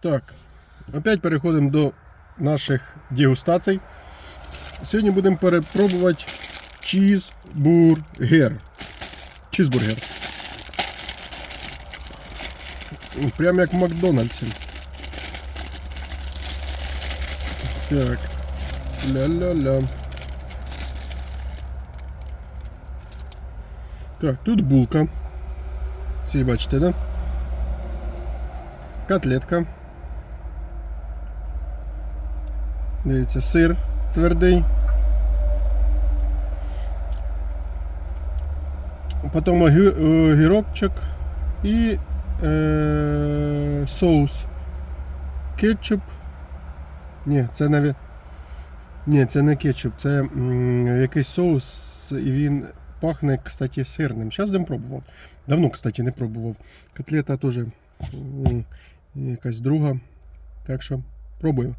Так, опять переходимо до наших дегустацій. Сьогодні будемо перепробувати чізбургер. Чізбургер. Прямо як в Макдональдсі. Так. Ля-ля-ля. Так, тут булка. Всі бачите, да? Котлетка. Дивіться, сир твердий. Потім огі- огірочок і е, соус. Кетчуп. Ні, це навіть. Ні, це не кетчуп, це м, якийсь соус, і він пахне, кстати, сирним. Зараз будемо пробувати. Давно, кстати, не пробував. Котлета теж якась друга. Так що пробуємо.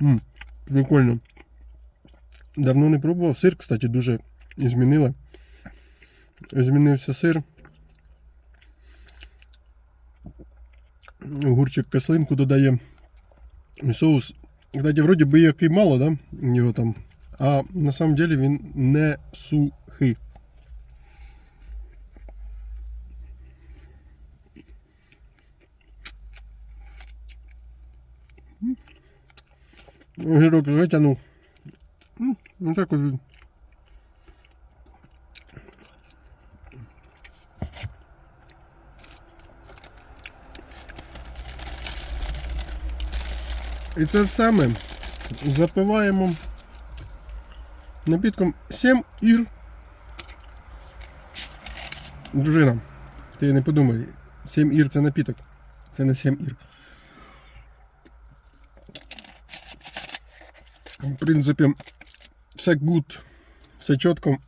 М, прикольно. Давно не пробував. Сир, кстати, дуже змінили. Змінився сир. Огурчик кислинку додає. Соус. Кстати, вроді би який мало, да? Його там. А на самом деле він не сухий. Огірок витягнув. М, Ну так от. він. І це ми запиваємо напітком 7 ір. Дружина, ти не подумай, 7 ір це напіток. Це не 7 ір. В принципі, все гуд, все чітко.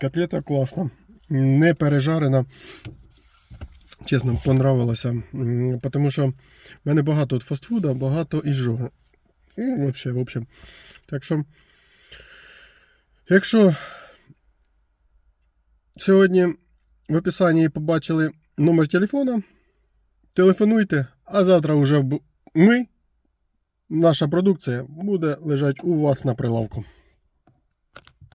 Котлета класна, не пережарена. Чесно, понравилося. Тому що в мене багато от фастфуда, багато іжога. Ну, вообще, в общем. Так що, якщо сьогодні в описанні побачили номер телефона, телефонуйте, а завтра вже ми, наша продукція, буде лежати у вас на прилавку.